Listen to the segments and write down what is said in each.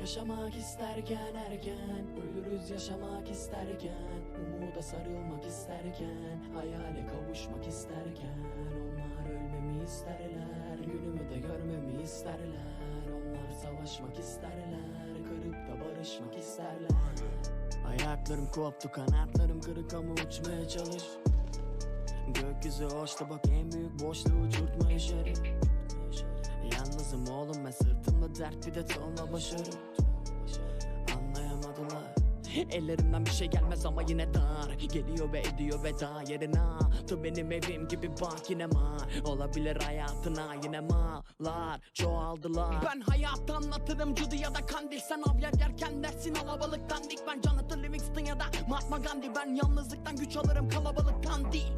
Yaşamak isterken erken Ölürüz yaşamak isterken Umuda sarılmak isterken Hayale kavuşmak isterken. Onlar ölmemi isterler Günümü de görmemi isterler. Onlar savaşmak isterler Kırıp da barışmak isterler. Ayaklarım koptu kanatlarım kırık ama uçmaya çalış. Gökyüzü hoştu bak en büyük boşluğu uçurtma işarı Yalnızım oğlum. Ben sırtımda dert bir de tonla başarı. Anlayamadılar. Ellerimden bir şey gelmez ama yine dar. Geliyor ve ediyor veda yerine. Tı benim evim gibi bak yine mal Olabilir hayatına yine mallar Çoğaldılar. Ben hayatı anlatırım. Judy ya da Kandil. Sen av yer yerken dersin alabalıktan dik Ben Jonathan Livingston ya da Mahatma Gandhi. Ben yalnızlıktan güç alırım. Kalabalıktan değil.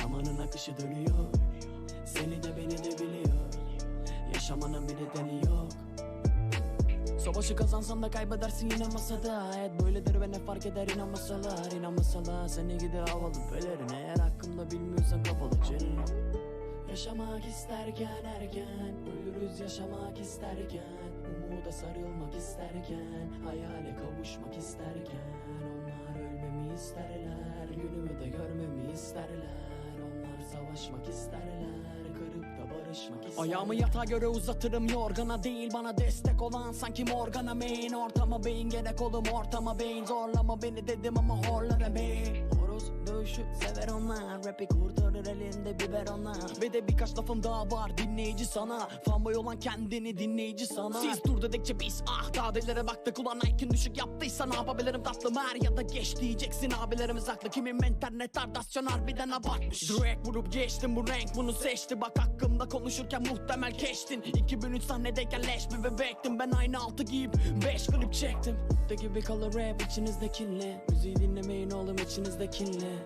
Zamanın akışı dönüyor. Seni de beni de biliyor Yaşamanın bir nedeni yok. Savaşı kazansan da kaybedersin yine masada. Hayat böyledir ve ne fark eder inanmasalar İnanmasalar seni gidi havalı pelerin. Eğer hakkımda bilmiyorsan kapalı çenin Yaşamak isterken erken Ölürüz yaşamak isterken. Umuda sarılmak isterken Hayale kavuşmak isterken. Onlar ölmemi isterler Günümü de görmemi isterler. Onlar savaşmak isterler Ayağımı yatağa göre uzatırım yorgana değil Bana destek olan sanki Morgana main Ortama beyin gerek oğlum ortama beyin. Zorlama beni dedim ama horlara beyin. Horoz dövüşü sever onlar Rapi kurtarır elinde biber onlar. Ve de birkaç lafım daha var dinleyici sana. Fanboy olan kendini dinleyici sana. Siz dur dedikçe biz ah daha baktık. Ulan IQ'un düşük yaptıysa ne yapabilirim tatlım? Her ya da geç diyeceksin abilerimiz haklı. Kimin mental retardasyon harbiden abartmış. Direkt vurup geçtim bu renk bunu seçti. Bak hakkımda konuşurken muhtemel keştin. 2003 sahnedeyken leş bir bebektim. Ben aynı altı giyip 5 klip çektim. De gibi kalır rap içinizde kinli. Müziği dinlemeyin oğlum içinizde kinli.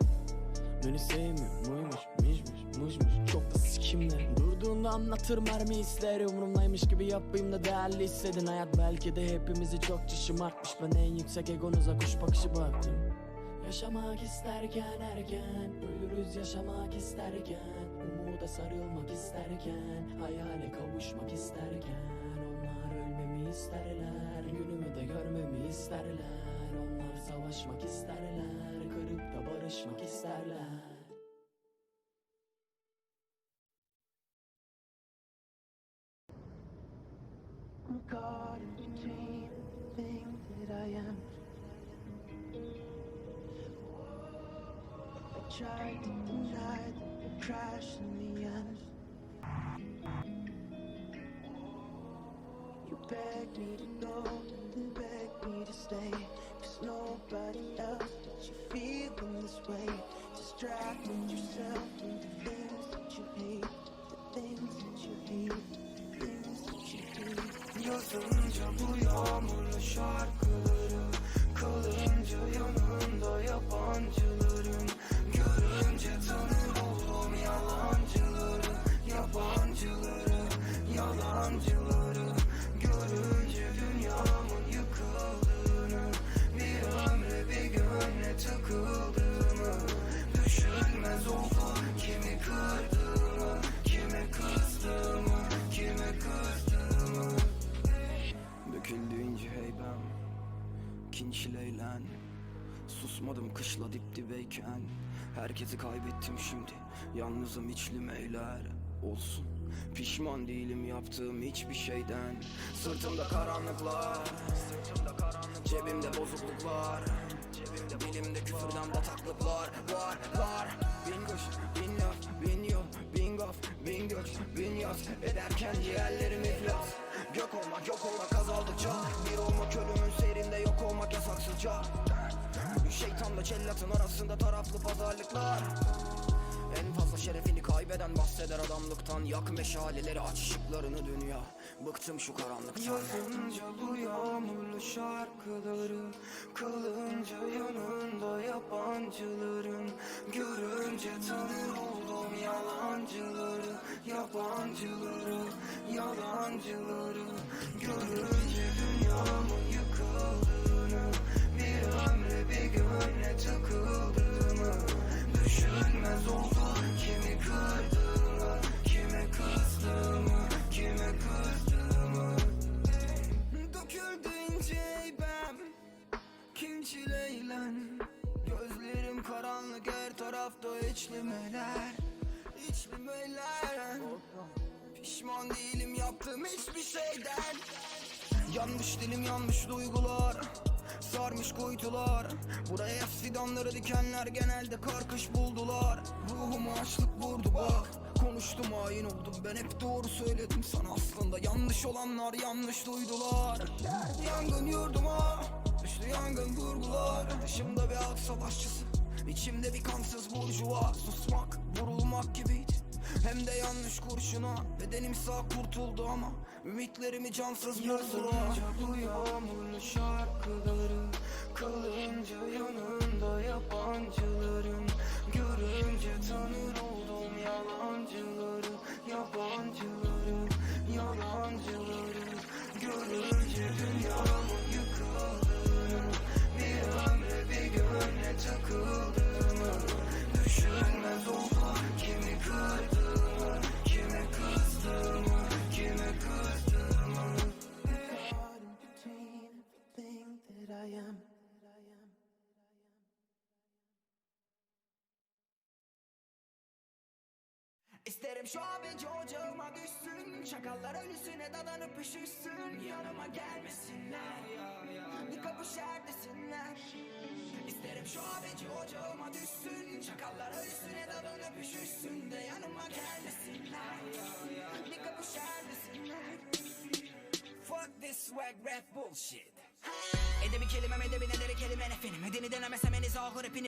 Beni sevmiyor muymuş mişmiş muşmuş çok da sikimli Durduğunda anlatır mermi ister Umurumdaymış gibi yapayım da değerli hissedin. Hayat belki de hepimizi çok şımartmış. Ben en yüksek egonuza kuş bakışı baktım Yaşamak isterken erken Ölürüz yaşamak isterken Umuda sarılmak isterken Hayale kavuşmak isterken Onlar ölmemi isterler Günümü de görmemi isterler Onlar savaşmak isterler Kırıp da barışmak isterler tried to deny the crash in the end. You begged me to go, then begged me to stay. Cause nobody else did you feel in this way. Distracted yourself into things that you hate, the things that you hate, the things that you hate. Yazınca bu yağmurlu şarkıları Kinçileylen Susmadım kışla dip dibeyken. Herkesi kaybettim şimdi. Yalnızım içli meyler Olsun. Pişman değilim yaptığım hiçbir şeyden. Sırtımda karanlıklar. Cebimde bozukluklar. Dilimde küfürden bataklıklar. Var var. Bin kuş, bin laf, bin yol, bin gaf, bin göç, bin yaz. Ederken ciğerlerim iflas Gök olmak, yok olmak azaldıkça. Bir olmak ölümün seyrinde yok olmak yasaksızca. Şeytanla cellatın arasında taraflı pazarlıklar. En fazla şerefini kaybeden bahseder adamlıktan. Yak meşaleleri aç ışıklarını dünya. Bıktım şu karanlıktan. Yazınca bu yağmurlu şarkıları Kılınca yanında yabancıların. Görünce tanır oldum yalancıları Yabancıları, Yalancıları görünce dünyamın yıkıldığını Bir ömre bir gönle takıldığımı Düşünmez oldum kimi kırdığımı Kime kızdığımı, kime kızdığımı Döküldü ince heybem Kim çileylen? Gözlerim karanlık her tarafta içlimeler İçlimeler Pişman değilim yaptığım hiçbir şeyden. Yanmış dilim yanmış duygular. Sarmış kuytular. Buraya fidanları dikenler genelde karkış buldular. Ruhumu açlık vurdu bak. Konuştum hain oldum. Ben hep doğru söyledim sana aslında. Yanlış olanlar yanlış duydular. Yangın yurduma Düştü yangın vurgular. Dışımda bir halk savaşçısı İçimde bir kansız burjuva. Susmak vurulmak gibiydi hem de yanlış kurşuna. Bedenim sağ kurtuldu ama Ümitlerimi cansız vurdular bu yağmurlu şarkıları Kalınca yanında yabancıların. Görünce tanır oldum yalancıları Yabancıları, İsterim şu an bence ocağıma düşsün Çakallar ölüsüne dadanıp üşüşsün Yanıma gelmesinler Bir kapı şerdesinler. İsterim şu an bence ocağıma düşsün Çakallar ölüsüne dadanıp üşüşsün De yanıma gelmesinler. Bir kapı şerdesinler. Fuck this swag rap bullshit. Edebi kelimem edebi nederi kelime nefenim Edeni denemesem en iyisi ahır hepini